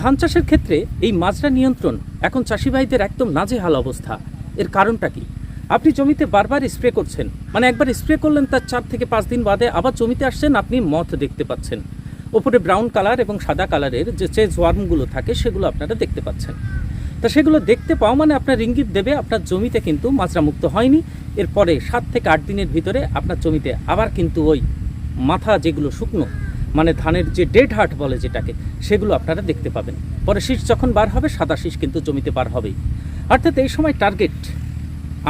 ধান চাষের ক্ষেত্রে এই মাজরা নিয়ন্ত্রণ এখন চাষি ভাইদের একদম নাজেহাল অবস্থা। এর কারণটা কি? আপনি জমিতে বারবার স্প্রে করছেন মানে একবার স্প্রে করলেন তার চার থেকে পাঁচ দিন বাদে আবার জমিতে আসছেন, আপনি মথ দেখতে পাচ্ছেন। ওপরে ব্রাউন কালার এবং সাদা কালারের যে চেজ ওয়ার্মগুলো থাকে, সেগুলো আপনারা দেখতে পাচ্ছেন। তা সেগুলো দেখতে পাওয়া মানে আপনার ইঙ্গিত দেবে আপনার জমিতে কিন্তু মাজরা মুক্ত হয়নি। এরপরে সাত থেকে আট দিনের ভিতরে আপনার জমিতে আবার কিন্তু ওই মাথা যেগুলো শুকনো মানে ধানের যে ডেড হার্ট বলে যেটাকে, সেগুলো আপনারা দেখতে পাবেন। পরে শীষ যখন বার হবে, সাদা শীষ কিন্তু জমিতে বার হবেই। অর্থাৎ এই সময় টার্গেট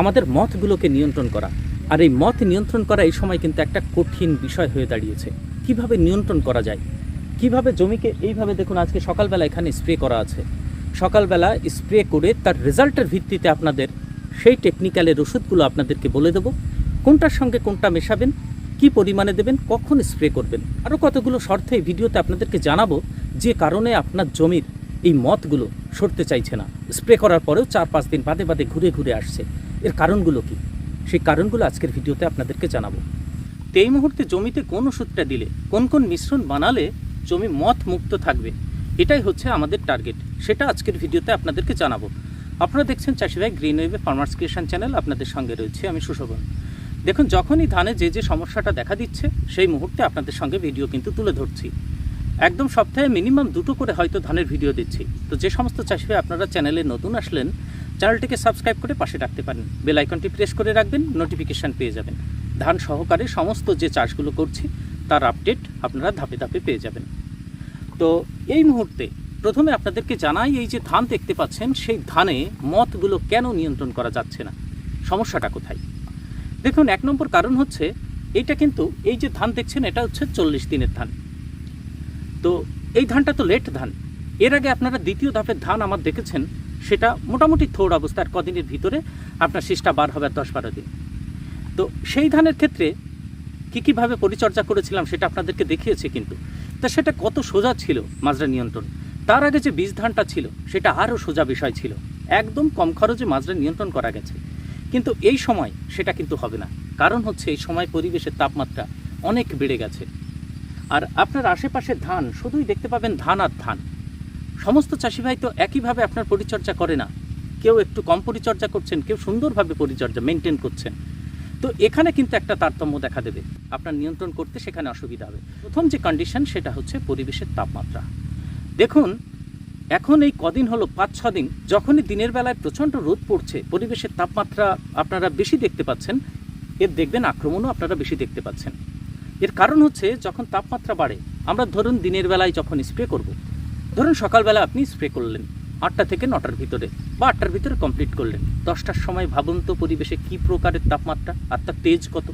আমাদের মথগুলোকে নিয়ন্ত্রণ করা। আর এই মথ নিয়ন্ত্রণ করা এই সময় কিন্তু একটা কঠিন বিষয় হয়ে দাঁড়িয়েছে। কীভাবে নিয়ন্ত্রণ করা যায়? কীভাবে জমিকে এইভাবে দেখুন, আজকে সকালবেলা এখানে স্প্রে করা আছে। সকালবেলা স্প্রে করে তার রেজাল্টের ভিত্তিতে আপনাদের সেই টেকনিক্যালের ওষুধগুলো আপনাদেরকে বলে দেবো। কোনটার সঙ্গে কোনটা মেশাবেন কি পরিমাণে দেবেন, কখন স্প্রে করবেন? আরও কতগুলো শর্ত এই ভিডিওতে আপনাদেরকে জানাব যে কারণে আপনার জমির এই মতগুলো সরতে চাইছে না। স্প্রে করার পরেও চার পাঁচ দিন বাদে বাদে ঘুরে ঘুরে আসছে। এর কারণগুলো কি? সেই কারণগুলো আজকের ভিডিওতে আপনাদেরকে জানাব। এই মুহূর্তে জমিতে কোন ওষুধটা দিলে, কোন কোন মিশ্রণ বানালে জমি মত মুক্ত থাকবে, এটাই হচ্ছে আমাদের টার্গেট সেটা আজকের ভিডিওতে আপনাদেরকে জানাব। আপনারা দেখছেন চাষি ভাই গ্রিন ওয়েবে ফার্মার্স ক্রিয়েশন চ্যানেল আপনাদের সঙ্গে রয়েছে আমি সুশোভন। দেখুন, যখনই ধানে যে যে সমস্যাটা দেখা দিচ্ছে, সেই মুহূর্তে আপনাদের সঙ্গে ভিডিও কিন্তু তুলে ধরছি। একদম সপ্তাহে মিনিমাম দুটো করে হয়তো ধানের ভিডিও দিচ্ছি। তো যে সমস্ত চাষি ভাই আপনারা চ্যানেলে নতুন আসলেন চ্যানেলটিকে সাবস্ক্রাইব করে পাশে রাখতে পারেন। বেল আইকনটি প্রেস করে রাখবেন নোটিফিকেশান পেয়ে যাবেন। ধান সহকারে সমস্ত যে চাষগুলো করছি, তার আপডেট আপনারা ধাপে ধাপে পেয়ে যাবেন। তো এই মুহূর্তে প্রথমে আপনাদেরকে জানাই, এই যে ধান দেখতে পাচ্ছেন, সেই ধানে মতগুলো কেন নিয়ন্ত্রণ করা যাচ্ছে না? সমস্যাটা কোথায়? দেখুন, এক নম্বর কারণ হচ্ছে, এইটা কিন্তু, এই যে ধান দেখছেন, এটা হচ্ছে চল্লিশ দিনের ধান। তো এই ধানটা তো লেট ধান। এর আগে আপনারা দ্বিতীয় ধাপের ধান আমার দেখেছেন, সেটা মোটামুটি থোড় অবস্থার কদিনের ভিতরে আপনার শীষটা বার হবে দশ বারো দিন। তো সেই ধানের ক্ষেত্রে কী কীভাবে পরিচর্যা করেছিলাম সেটা আপনাদেরকে দেখিয়েছি কিন্তু। তা সেটা কত সোজা ছিল মাজরা নিয়ন্ত্রণ? তার আগে যে বীজ ধানটা ছিল, সেটা আরও সোজা বিষয় ছিল। একদম কম খরচে মাজরা নিয়ন্ত্রণ করা গেছে। কিন্তু এই সময় সেটা কিন্তু হবে না। কারণ হচ্ছে এই সময় পরিবেশের তাপমাত্রা অনেক বেড়ে গেছে। আর আপনার আশেপাশে ধান, শুধুই দেখতে পাবেন ধান আর ধান। সমস্ত চাষি ভাই তো একইভাবে আপনার পরিচর্যা করে না। কেউ একটু কম পরিচর্যা করছেন, কেউ সুন্দরভাবে পরিচর্যা মেনটেন করছেন। তো এখানে কিন্তু একটা তারতম্য দেখা দেবে। আপনার নিয়ন্ত্রণ করতে সেখানে অসুবিধা হবে। প্রথম যে কন্ডিশন সেটা হচ্ছে পরিবেশের তাপমাত্রা। দেখুন এখন এই কদিন হলো পাঁচ, ছ দিন, যখনই দিনের বেলায় প্রচণ্ড রোদ পড়ছে, পরিবেশের তাপমাত্রা আপনারা বেশি দেখতে পাচ্ছেন, এর দেখবেন আক্রমণও আপনারা বেশি দেখতে পাচ্ছেন এর কারণ হচ্ছে যখন তাপমাত্রা বাড়ে, আমরা ধরুন দিনের বেলায় যখন স্প্রে করব। ধরুন সকালবেলা আপনি স্প্রে করলেন, আটটা থেকে নটার ভিতরে বা আটটার ভিতরে কমপ্লিট করলেন, দশটার সময় ভাবুন তো পরিবেশে কী প্রকারের তাপমাত্রা, আর তার তেজ কত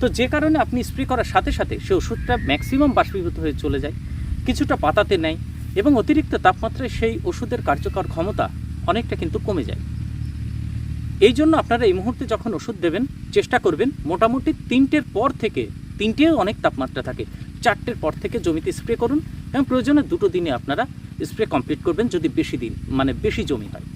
তো যে কারণে আপনি স্প্রে করার সাথে সাথে সে ওষুধটা ম্যাক্সিমাম বাষ্পীভূত হয়ে চলে যায়, কিছুটা পাতাতে নেয় এবং অতিরিক্ত তাপমাত্রায় সেই ওষুধের কার্যকর ক্ষমতা অনেকটা কিন্তু কমে যায়। এই জন্য আপনারা এই মুহূর্তে যখন ওষুধ দেবেন, চেষ্টা করবেন মোটামুটি তিনটের পর থেকে, তিনটেও অনেক তাপমাত্রা থাকে, চারটের পর থেকে জমিতে স্প্রে করুন এবং প্রয়োজনে দুটো দিনে আপনারা স্প্রে কমপ্লিট করবেন যদি বেশি দিন মানে বেশি জমি হয়।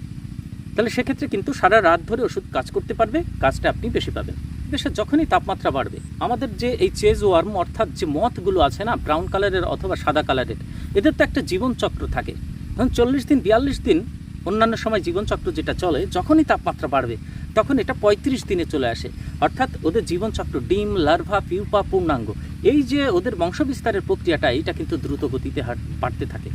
তাহলে সেক্ষেত্রে কিন্তু সারা রাত ধরে ওষুধ কাজ করতে পারবে, কাজটা আপনি বেশি পাবেন। দেশের যখনই তাপমাত্রা বাড়বে, আমাদের যে এই চেজ ওয়ার্ম, অর্থাৎ যে মথগুলো আছে না, ব্রাউন কালারের অথবা সাদা কালারের, এদের তো একটা জীবনচক্র থাকে। ধরুন চল্লিশ দিন, বিয়াল্লিশ দিন অন্যান্য সময় জীবনচক্র যেটা চলে, যখনই তাপমাত্রা বাড়বে, তখন এটা পঁয়ত্রিশ দিনে চলে আসে। অর্থাৎ ওদের জীবনচক্র, ডিম, লার্ভা, পিউপা, পূর্ণাঙ্গ, এই যে ওদের বংশবিস্তারের প্রক্রিয়াটা এটা কিন্তু দ্রুত গতিতে বাড়তে থাকে।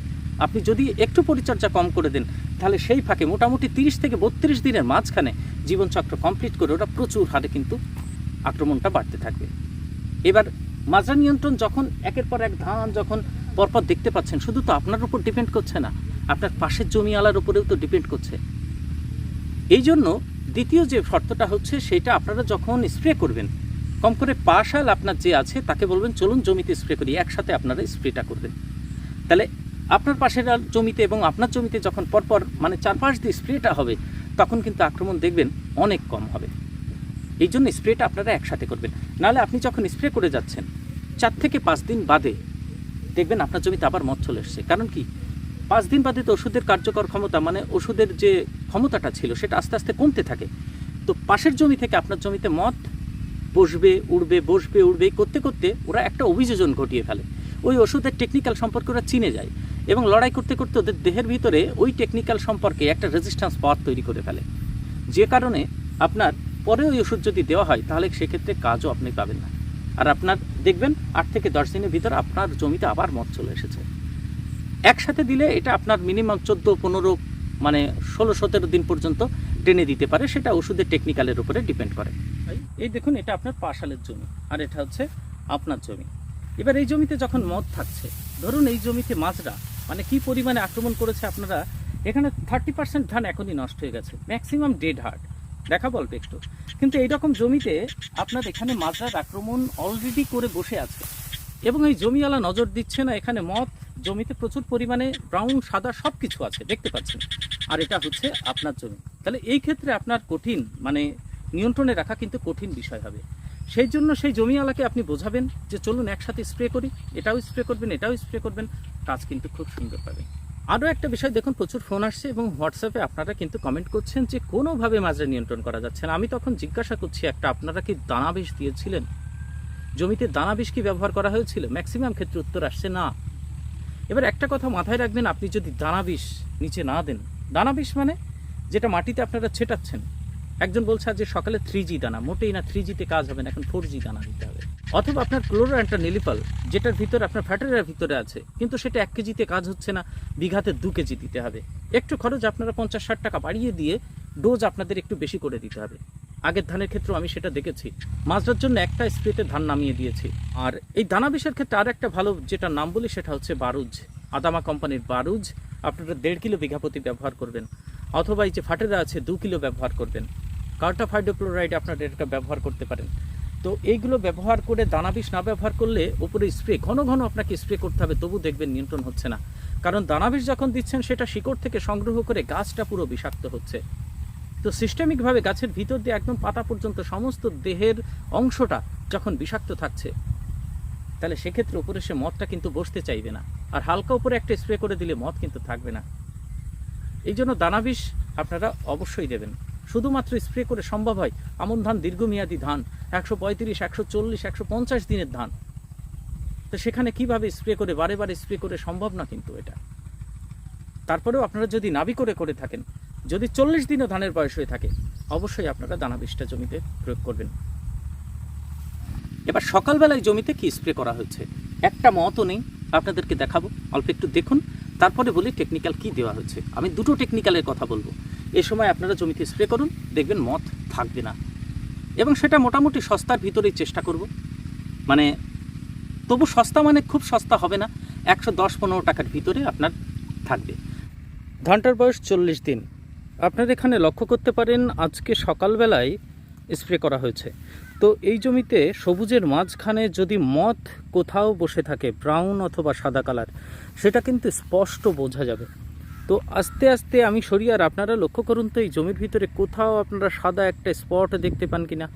আপনি যদি একটু পরিচর্যা কম করে দেন, তাহলে সেই ফাঁকে মোটামুটি তিরিশ থেকে বত্রিশ দিনের মাঝখানে জীবনচক্র কমপ্লিট করে ওটা প্রচুর হারে কিন্তু আক্রমণটা বাড়তে থাকবে। এবার মাজরা নিয়ন্ত্রণ যখন একের পর এক ধান যখন পরপর দেখতে পাচ্ছেন, শুধু তো আপনার উপর ডিপেন্ড করছে না, আপনার পাশের জমি আলার উপরেও তো ডিপেন্ড করছে। এই জন্য দ্বিতীয় যে শর্তটা হচ্ছে, সেটা আপনারা যখন স্প্রে করবেন, কম করে পাশাল আপনার যে আছে, তাকে বলবেন, চলুন জমিতে স্প্রে করি, একসাথে আপনারা স্প্রেটা করবেন তাহলে আপনার পাশের জমিতে এবং আপনার জমিতে যখন পরপর মানে চার পাঁচ দিয়ে স্প্রেটা হবে, তখন কিন্তু আক্রমণ দেখবেন অনেক কম হবে। এই জন্য স্প্রেটা আপনারা একসাথে করবেন। নাহলে আপনি যখন স্প্রে করে যাচ্ছেন, চার থেকে পাঁচ দিন বাদে দেখবেন আপনার জমিতে আবার মত চলে এসছে। কারণ কি? পাঁচ দিন বাদে তো ওষুধের কার্যকর ক্ষমতা মানে ওষুধের যে ক্ষমতাটা ছিল, সেটা আস্তে আস্তে কমতে থাকে। তো পাশের জমি থেকে আপনার জমিতে মদ বসবে, উড়বে বসবে, উড়বে করতে করতে ওরা একটা অভিযোজন ঘটিয়ে ফেলে। ওই ওষুধের টেকনিক্যাল সম্পর্কে ওরা চিনে যায় এবং লড়াই করতে করতে ওদের দেহের ভিতরে ওই টেকনিক্যাল সম্পর্কে একটা রেজিস্ট্যান্স পাওয়ার তৈরি করে ফেলে। যে কারণে আপনার পরে ওই ওষুধ যদি দেওয়া হয়, তাহলে সেক্ষেত্রে কাজও আপনি পাবেন না। আর আপনার, দেখবেন, আট থেকে দশ দিনের ভিতর আপনার জমিতে আবার মদ চলে এসেছে। একসাথে দিলে এটা আপনার মিনিমাম চোদ্দ, পনেরো মানে ষোলো, সতেরো দিন পর্যন্ত টেনে দিতে পারে। সেটা ওষুধের টেকনিক্যালের উপরে ডিপেন্ড করে। এই দেখুন, এটা আপনার পাশালের জমি, আর এটা হচ্ছে আপনার জমি। এবার এই জমিতে যখন মদ থাকছে, ধরুন এই জমিতে মাছরা মানে কি পরিমাণে আক্রমণ করেছে আপনারা, এখানে থার্টি পার্সেন্ট ধান এখনই নষ্ট হয়ে গেছে ম্যাক্সিমাম ডেড হার্ট দেখা অল্প একটু। কিন্তু এইরকম জমিতে আপনার এখানে মাছরার আক্রমণ অলরেডি করে বসে আছে। এবং এই জমিওয়ালা নজর দিচ্ছে না, এখানে মদ, জমিতে প্রচুর পরিমাণে ব্রাউন সাদা সব কিছু আছে, দেখতে পাচ্ছেন। আর এটা হচ্ছে আপনার জমি। তাহলে এই ক্ষেত্রে আপনার কঠিন মানে নিয়ন্ত্রণে রাখা কিন্তু কঠিন বিষয় হবে। সেই জন্য সেই জমিওয়ালাকে আপনি বোঝাবেন যে চলুন একসাথে স্প্রে করি, এটাও স্প্রে করবেন, এটাও স্প্রে করবেন, কাজ কিন্তু খুব সুন্দর পাবেন। আরও একটা বিষয়, দেখুন, প্রচুর ফোন আসছে এবং হোয়াটসঅ্যাপে আপনারা কিন্তু কমেন্ট করছেন যে কোনোভাবে মাজরা নিয়ন্ত্রণ করা যাচ্ছে না। আমি তখন জিজ্ঞাসা করছি, একটা আপনারা কি দানা বিষ দিয়েছিলেন? জমিতে দানা বিষ কি ব্যবহার করা হয়েছিল? ম্যাক্সিমাম ক্ষেত্রে উত্তর আসছে না। এবার একটা কথা মাথায় রাখবেন, আপনি যদি দানা বিষ নিচে না দেন, দানা বিষ মানে যেটা মাটিতে আপনারা ছেটাচ্ছেন। একজন বলছে যে সকালে থ্রি জি দানা, মোটেই না থ্রি জিতে কাজ হবে না, এখন ফোর জি দানা দিতে হবে। অথবা আপনার ক্লোরোঅ্যান্টা নিলিপাল যেটার ভিতরে আপনার ফ্যাটেরিয়ার ভিতরে আছে, কিন্তু সেটা এক কেজিতে কাজ হচ্ছে না, বিঘাতে দু কেজি দিতে হবে। একটু খরচ আপনারা পঞ্চাশ ষাট টাকা বাড়িয়ে দিয়ে ডোজ আপনাদের একটু বেশি করে দিতে হবে। আগের ধানের ক্ষেত্রেও আমি সেটা দেখেছি। মাছটার জন্য একটা স্প্রেতে ধান নামিয়ে দিয়েছি। আর এই দানা বিষের ক্ষেত্রে আর একটা ভালো যেটা নাম বলি সেটা হচ্ছে বারুজ। আদামা কোম্পানির বারুজ, আপনারা দেড় কিলো বিঘা প্রতি ব্যবহার করবেন। অথবা এই যে ফাটেরা আছে, দু কিলো ব্যবহার করবেন। কার্টা ফাইডোক্লোরাইড আপনারা এটা ব্যবহার করতে পারেন। তো এইগুলো ব্যবহার করে দানা বিষ না ব্যবহার করলে উপরে স্প্রে, ঘন ঘন আপনাকে স্প্রে করতে হবে, তবু দেখবেন নিয়ন্ত্রণ হচ্ছে না। কারণ দানা বিষ যখন দিচ্ছেন, সেটা শিকড় থেকে সংগ্রহ করে গাছটা পুরো বিষাক্ত হচ্ছে। তো সিস্টেমিকভাবে গাছের ভিতর দিয়ে একদম পাতা পর্যন্ত সমস্ত দেহের অংশটা যখন বিষাক্ত থাকছে, তাহলে সেক্ষেত্রে উপরে সে মদটা কিন্তু বসতে চাইবে না। আর হালকা উপরে একটা স্প্রে করে দিলে মদ কিন্তু থাকবে না। এই জন্য দানাবিষ আপনারা অবশ্যই দেবেন। শুধুমাত্র স্প্রে করে সম্ভব হয় আমন ধান, দীর্ঘমেয়াদী ধান, একশো পঁয়ত্রিশ, একশো চল্লিশ, একশো পঞ্চাশ দিনের ধান। তো সেখানে কীভাবে স্প্রে করে, বারে বারে স্প্রে করে সম্ভব না কিন্তু এটা? তারপরেও আপনারা যদি নাবি করে করে থাকেন, যদি চল্লিশ দিনও ধানের বয়স হয়ে থাকে, অবশ্যই আপনারা দানা বিষটা জমিতে প্রয়োগ করবেন। এবার সকালবেলায় জমিতে কি স্প্রে করা হচ্ছে একটা মতও নেই। আপনাদেরকে দেখাবো, অল্প একটু দেখুন। তারপরে বলি টেকনিক্যাল কি দেওয়া হচ্ছে আমি দুটো টেকনিক্যালের কথা বলব। এ সময় আপনারা জমিতে স্প্রে করুন, দেখবেন মত থাকবে না। এবং সেটা মোটামুটি সস্তার ভিতরেই চেষ্টা করব। মানে তবু সস্তা মানে খুব সস্তা হবে না, একশো দশ পনেরো টাকার ভিতরে আপনার থাকবে। ধানটার বয়স চল্লিশ দিন। আপনারা এখানে লক্ষ্য করতে পারেন, আজকে সকালবেলায় স্প্রে করা হয়েছে। তো এই জমিতে সবুজের মাঝখানে যদি মদ কোথাও বসে থাকে ব্রাউন অথবা সাদা কালার সেটা কিন্তু স্পষ্ট বোঝা যাবে। তো আস্তে আস্তে আমি সরিয়ে আর আপনারা লক্ষ্য করুন তো, এই জমির ভিতরে কোথাও আপনারা সাদা একটা স্পট দেখতে পান কি না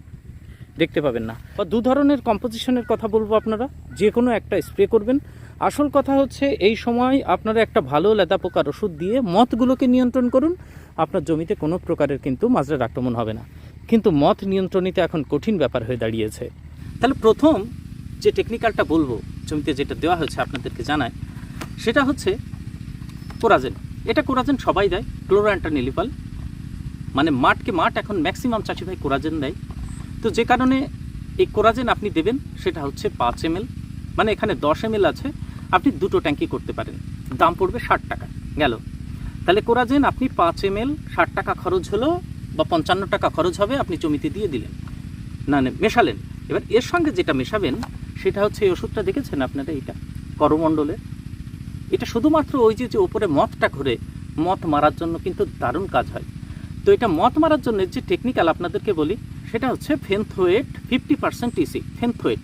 দেখতে পাবেন না। বা দু ধরনের কম্পোজিশনের কথা বলব আপনারা, যে কোনো একটা স্প্রে করবেন। আসল কথা হচ্ছে, এই সময় আপনারা একটা ভালো লেদা পোকার ওষুধ দিয়ে মথগুলোকে নিয়ন্ত্রণ করুন। আপনার জমিতে কোনো প্রকারের কিন্তু মাজরার আক্রমণ হবে না। কিন্তু মথ নিয়ন্ত্রণিতে এখন কঠিন ব্যাপার হয়ে দাঁড়িয়েছে। তাহলে প্রথম যে টেকনিক্যালটা বলব, জমিতে যেটা দেওয়া হয়েছে আপনাদেরকে জানায় সেটা হচ্ছে কোরাজেন। এটা কোরাজেন সবাই দেয় ক্লোরান্টা নিলিপাল মানে মাঠকে মাঠ এখন ম্যাক্সিমাম চাষি ভাই কোরাজেন দেয়। তো যে কারণে এই কোরাজেন আপনি দেবেন, সেটা হচ্ছে পাঁচ এম মানে এখানে দশ এম আছে, আপনি দুটো ট্যাঙ্কি করতে পারেন। দাম পড়বে ষাট টাকা, গেল। তাহলে কোরাজেন আপনি পাঁচ এম এল ষাট টাকা খরচ হলো বা পঞ্চান্ন টাকা খরচ হবে, আপনি জমিতে দিয়ে দিলেন। না না, মেশালেন। এবার এর সঙ্গে যেটা মেশাবেন, সেটা হচ্ছে এই ওষুধটা দেখেছেন আপনারা এইটা? করমণ্ডলে এটা শুধুমাত্র ওই যে যে উপরে মথটা ঘুরে মথ মারার জন্য কিন্তু দারুণ কাজ হয়। তো এটা মথ মারার জন্য যে টেকনিক্যাল আপনাদেরকে বলি, সেটা হচ্ছে fenthoate fifty percent EC fenthoate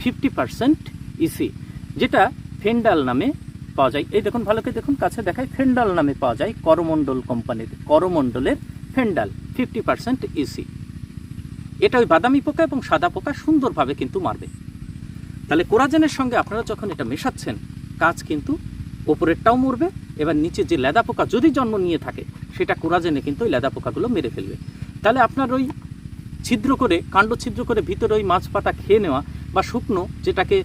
fifty percent EC যেটা ফেন্ডাল নামে পাওয়া যায়। এই দেখুন ভালো করে দেখুন, কাছে দেখায় ফেন্ডাল নামে পাওয়া যায় করমণ্ডল কোম্পানির, করমণ্ডলের ফেন্ডাল ফিফটি পার্সেন্ট ইসি এটা ওই বাদামি পোকা এবং সাদা পোকা সুন্দরভাবে কিন্তু মারবে। তাহলে কোরাজেনের সঙ্গে আপনারা যখন এটা মেশাচ্ছেন, কাজ কিন্তু ওপরেরটাও মরবে, এবার নিচে যে লেদা পোকা যদি জন্ম নিয়ে থাকে, সেটা কোরাজেনে কিন্তু ওই লেদা পোকাগুলো মেরে ফেলবে। তাহলে আপনার ওই ছিদ্র করে, কাণ্ড ছিদ্র করে ভিতরে ওই মাছ পাতা খেয়ে নেওয়া বা শুকনো, যেটাকে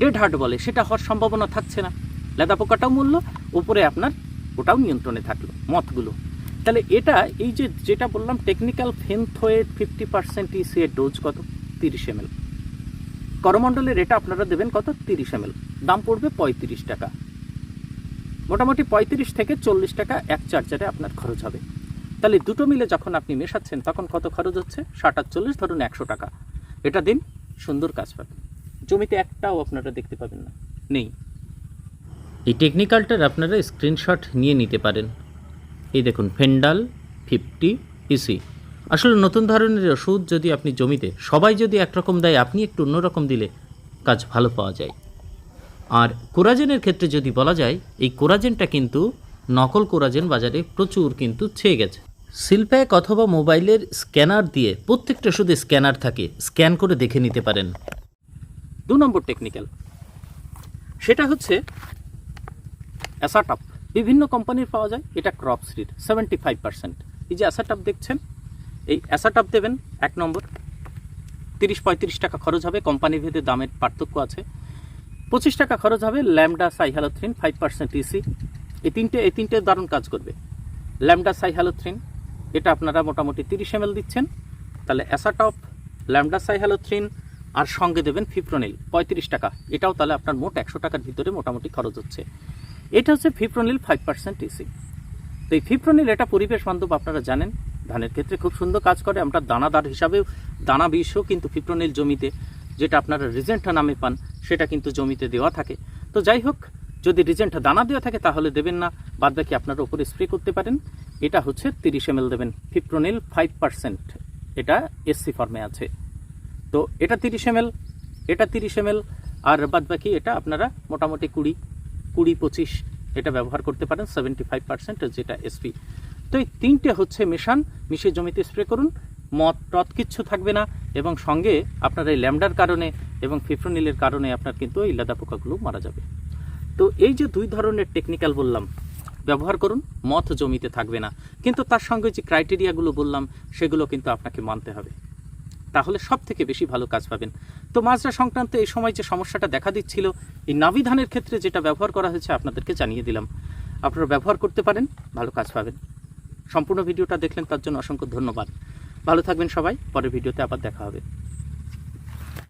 ডেড হার্ট বলে, সেটা হওয়ার সম্ভাবনা থাকছে না। লেদা পোকাটাও মূল্য উপরে আপনার ওটাও নিয়ন্ত্রণে থাকল, মথগুলো। তাহলে এটা, এই যে যেটা বললাম technical fenthoate fifty percent EC dose কত? তিরিশ এম করমণ্ডলের এটা আপনারা দেবেন কত? তিরিশ এম দাম পড়বে পঁয়ত্রিশ টাকা। মোটামুটি পঁয়ত্রিশ থেকে চল্লিশ টাকা এক চার্জারে আপনার খরচ হবে। তাহলে দুটো মিলে যখন আপনি মেশাচ্ছেন, তখন কত খরচ হচ্ছে? ষাট আটচল্লিশ ধরুন একশো টাকা। এটা দিন সুন্দর কাজ পাবেন জমিতে একটাও আপনারা দেখতে পাবেন না। নেই। এই টেকনিক্যালটার আপনারা স্ক্রিনশট নিয়ে নিতে পারেন। এই দেখুন, ফেন্ডাল ফিফটি ইসি। আসলে নতুন ধরনের ওষুধ যদি আপনি জমিতে, সবাই যদি একরকম দেয়, আপনি একটু অন্যরকম দিলে কাজ ভালো পাওয়া যায়। আর কোরাজেনের ক্ষেত্রে যদি বলা যায়, এই কোরাজেনটা কিন্তু নকল কোরাজেন বাজারে প্রচুর কিন্তু ছেয়ে গেছে। শিল্প্যাক অথবা মোবাইলের স্ক্যানার দিয়ে প্রত্যেকটা ওষুধে স্ক্যানার থাকে, স্ক্যান করে দেখে নিতে পারেন। দু নম্বর টেকনিক্যাল। সেটা হচ্ছে অ্যাসাটাপ। বিভিন্ন কোম্পানির পাওয়া যায়, এটা ক্রপসির সেভেন্টি ফাইভ পার্সেন্ট। এই যে অ্যাসাটাপ দেখছেন, এই অ্যাসাটাপ দেবেন, এক নম্বর। তিরিশ পঁয়ত্রিশ টাকা খরচ হবে কোম্পানি ভেদে দামের পার্থক্য আছে। পঁচিশ টাকা খরচ হবে lambda cyhalothrin five percent EC এই তিনটে এই তিনটে দারুণ কাজ করবে। ল্যামডা সাইহ্যালোথ্রিন, এটা আপনারা মোটামুটি তিরিশ এম দিচ্ছেন। তাহলে অ্যাসাটপ, ল্যামডা সাইহ্যালোথ্রিন, আর সঙ্গে দেবেন ফিপ্রোনিল, পঁয়ত্রিশ টাকা। এটাও তাহলে আপনার মোট একশো টাকার ভিতরে মোটামুটি খরচ হচ্ছে। এটা হচ্ছে ফিপ্রোনিল ফাইভ পার্সেন্ট ইসি তো এই ফিপ্রোনিল এটা পরিবেশ বান্ধব, আপনারা জানেন। ধানের ক্ষেত্রে খুব সুন্দর কাজ করে। আমরা দানাদার হিসাবেও, দানা বিষও কিন্তু ফিপ্রোনিল জমিতে, যেটা আপনারা রিজেন্টা নামে পান সেটা কিন্তু জমিতে দেওয়া থাকে। তো যাই হোক, যদি রিজেন্টা দানা দেওয়া থাকে তাহলে দেবেন না, বাদ বাকি আপনারা উপরে স্প্রে করতে পারেন। এটা হচ্ছে তিরিশ এম দেবেন ফিপ্রোনিল ফাইভ পার্সেন্ট এটা এসসি ফর্মে আছে। তো এটা তিরিশ এম এটা তিরিশ এম আর বাদ বাকি এটা আপনারা মোটামুটি কুড়ি কুড়ি পঁচিশ এটা ব্যবহার করতে পারেন সেভেন্টি ফাইভ পার্সেন্ট যেটা এসপি তো এই তিনটে হচ্ছে মেশান, মিশিয়ে জমিতে স্প্রে করুন। মদ, টদ কিচ্ছু থাকবে না, এবং সঙ্গে আপনার এই ল্যামডার কারণে এবং ফিফ্রোনিলের কারণে আপনার কিন্তু এই লেদা পোকাগুলো মারা যাবে। তো এই যে দুই ধরনের টেকনিক্যাল বললাম, ব্যবহার করুন, মথ জমিতে থাকবে না। কিন্তু তার সঙ্গে যে ক্রাইটেরিয়াগুলো বললাম, সেগুলো কিন্তু আপনাকে মানতে হবে। তাহলে সব থেকে বেশি ভালো কাজ পাবেন। তো মাজরা সংক্রান্ত এই সময় যে সমস্যাটা দেখা দিচ্ছিল, এই নাভি ধানের ক্ষেত্রে যেটা ব্যবহার করা হয়েছে আপনাদেরকে জানিয়ে দিলাম। আপনারা ব্যবহার করতে পারেন, ভালো কাজ পাবেন। সম্পূর্ণ ভিডিওটা দেখলেন, তার জন্য অসংখ্য ধন্যবাদ। ভালো থাকবেন সবাই, পরের ভিডিওতে আবার দেখা হবে।